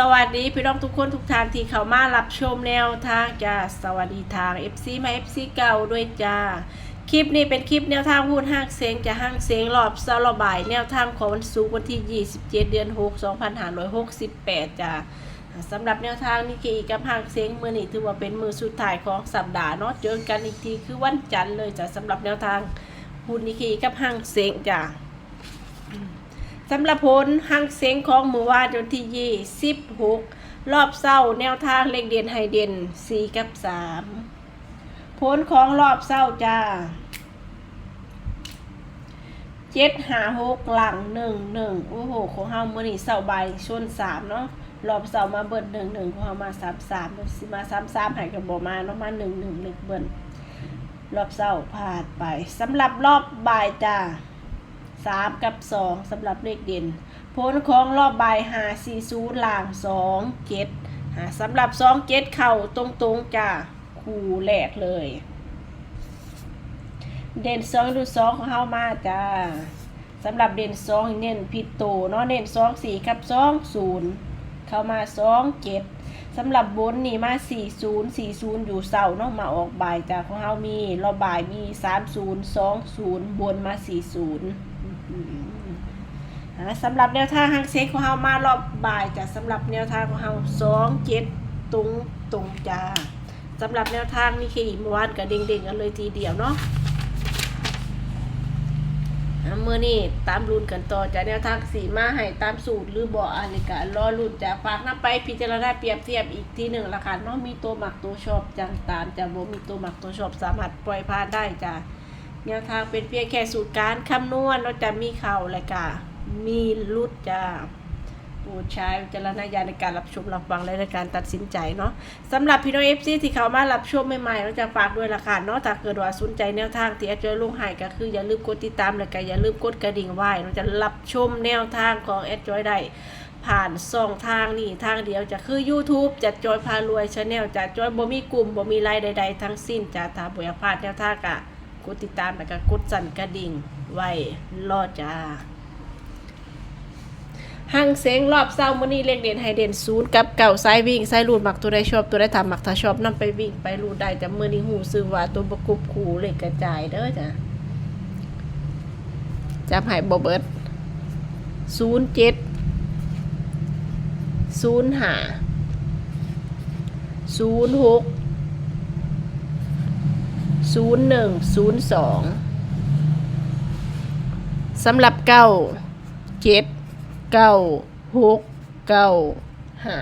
สวัสดีพี่น้องทุกคนทุกท่านที่เข้ามารับชมแนวทางจ้าสวัสดีทาง FC มา FC เก่าด้วยจ้าคลิปนี้เป็นคลิปแนวทางหุ้นห้างเสียงจะห้างเสียงรอบสารบายแนวทางของวันศุกร์วันที่ 27 เดือน 6 2568จ้าสำหรับแนวทางนี่คือกับห้างเสียงมือนี้ถือว่าเป็นมือสุดท้ายของสัปดาห์เนาะเจอกันอีกทีคือวันจันทร์เลยจ้ะสำหรับแนวทางหุ้นนี่คือกับห้างเสียงจ้า สำหรับผลหังเสียงของมู่วานวันที่ยี่สิบหกรอบเศร้าแนวทางเลขเด่นไฮเด่นสี่กับสามผลของรอบเศร้าจ้าเจ็ดหาหกหลังหนึ่งหนึ่งโอ้โหของเฮามือนี้เศร้าใบชนสามเนาะรอบเศร้ามาเบิดหนึ่งหนึ่งของเฮามาสามสามมาสามสามหายกับบมาเนาะมาหนึ่งหนึ่งเลขเบิ้ลรอบเศร้าผ่านไปสำหรับรอบบ่ายจ้า สามกับสองสำหรับเลขเด่นผลของรอบใบหาสี่ศูนย์ล่างสองเจ็ดสำหรับสองเจ็ดเข่าตรงๆจ้าคู่แรกเลย เด่นสองดูสองของเฮามาจ้าสำหรับเด่นสองเน้นผิดโตเนาะเน้นสองสี่กับสองศูนย์เข้ามาสองเจ็ดสำหรับบนนี่มาสี่ศูนย์สี่ศูนย์อยู่เสาเนาะมาออกบ่ายจ้าของเฮามีรอบบ่ายมีสามศูนย์สองศูนย์บนมาสี่ศูนย์ สำหรับแนวทางฮังเซ็กของเฮามารอบบ่ายจ้ะสำหรับแนวทางของเฮาสองเจ็ดตรงตรงจ้าสำหรับแนวทางนี่คือเมื่อวานกับเด้งๆกันเลยทีเดียวเนาะเมื่อนี้ตามรุ่นกันต่อจากแนวทางสีมาให้ตามสูตรหรือบ่อะไรกันรอรุ่นจะฝากน้าไปพิจารณาเปรียบเทียบอีกทีหนึ่งละค่ะเนาะมีตัวหมักตัวชอบจังตามจะบ่มีตัวหมักตัวชอบสามารถปล่อยพลาดได้จ้ะ แนวทางเป็นเพียงแค่สูตรการคำนวณเราจะมีเข่าและกะมีลุดจ้าโปรดใช้วิจารณญาณในการรับชมรับฟังและในการตัดสินใจเนาะสำหรับพี่น้องเอฟซีที่เขามารับชมใหม่ๆเราจะฝากด้วยละค่ะเนาะถ้าเกิดว่าสนใจแนวทางที่อาจารย์ลุงไห้ก็คืออย่าลืมกดติดตามและก็อย่าลืมกดกระดิ่งไว้เราจะรับชมแนวทางของแอดจอยได้ผ่านสองทางนี่ทางเดียวจะคือ YouTube จะจอยพารวยชาแนลจะจอยบ่มีกลุ่มบ่มีไลน์ใด ๆ ทั้งสิ้นจะถ้าบ่อยากพลาดแนวทางกะ กดติดตามแล้วก็กดสั่นกระดิ่งไว้รอจ้าหังเสียงรอบเศร้ามื้อนี้เลขเด่นให้เด่นศูนย์กับเก่าซ้ายวิ่งซ้ายรูดหมักตัวได้ชอบตัวได้ทำหมักถ้าชอบนํไปวิ่งไปรูดได้แต่มื้อนี้หูซื้อว่าตัวประกบคู่เลขกระจายเด้อจ้ะจับให้บ่เบิดศูนย์เจ็ดศูนย์ห้าศูนย์หก ศูนย์หนึ่งศูนย์สองสำหรับเก้าเจ็ดเก้าหกเก้าห้า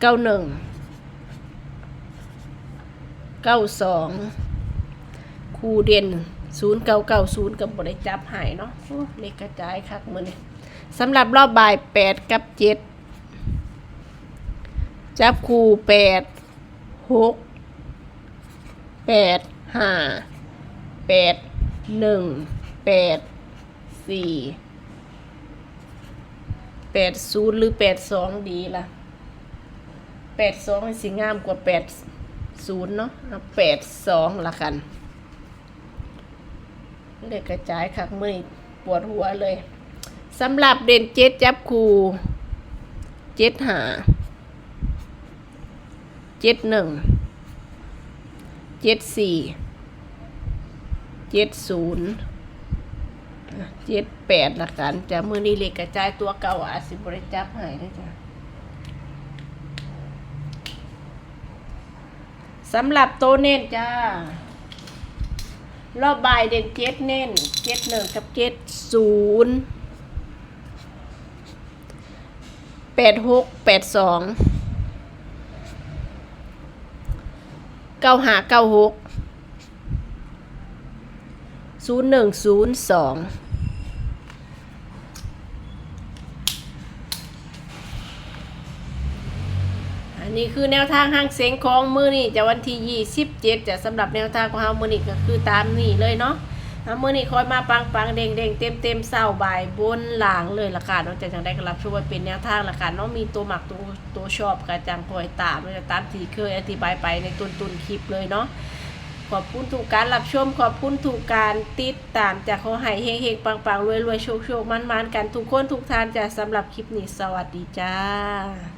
เก้าหนึ่งเก้าสองคูเด่นศูนย์เก้าเก้าศูนย์กับบริจับหายเนาะเลขกระจายคักมือนี่สำหรับรอบบ่ายแปดกับเจ็ดจับคูแปดหก แปดห้าแปดหนึ่งแปดสี่แปดศูนย์หรือแปดสองดีล่ะแปดสองสิงามกว่าแปดศูนย์เนาะแปดสองละกันเลขกระจายคักมือปวดหัวเลยสำหรับเด่นเจ็ดจับคูเจ็ดหาเจ็ดหนึ่ง เจ็ดสี่เจ็ดศูนย์เจ็ดแปดละกันจะมือนี้เล็กกระจายตัวเก่าอาสิบริจับหายได้จ้ะสำหรับโตเน้นจ้า รอบบ่ายเด่นเจ็ดเน้นเจ็ดหนึ่งกับเจ็ดศูนย์แปดหกแปดสอง ก้าห้าเก้าหกศูนย์หนึ่งศูนย์สองอันนี้คือแนวทางห้างเสียงของมือนี่จะวันที่ยี่สิบเจ็ดจะสำหรับแนวทางของเฮามือนี่ก็คือตามนี่เลยเนาะ เอามือนี่คอยมาปังปังเด้งเด้งเต็มเต็มเศร้าบ่ายบนหลังเลยละค่ะนาะจะจังได้ก็รับช่วยเป็นแนวทางละค่ะเนาะมีตัวหมักตัวตัวชอบกระจังคอยตามจะตามที่เคยอธิบายไปในต้นต้นคลิปเลยเนาะขอบคุณทุกการรับชมขอบคุณทุกการติดตามจากขอให้เฮงๆปังๆรวยๆโชคๆมันๆกันทุกคนทุกท่านจะสำหรับคลิปนี้สวัสดีจ้า